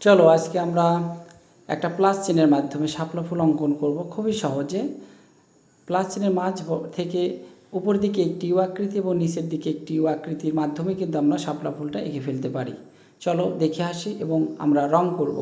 চলো আজকে আমরা একটা প্লাস চিহ্নের মাধ্যমে শাপলা ফুল অঙ্কন করব, খুবই সহজে। প্লাস চিহ্নের মাঝ থেকে উপর দিকে একটি ইউ আকৃতি এবং নিচের দিকে একটি ইউ আকৃতির মাধ্যমে কিন্তু আমরা শাপলা ফুলটা এঁকে ফেলতে পারি। চলো দেখে আসি এবং আমরা রং করব।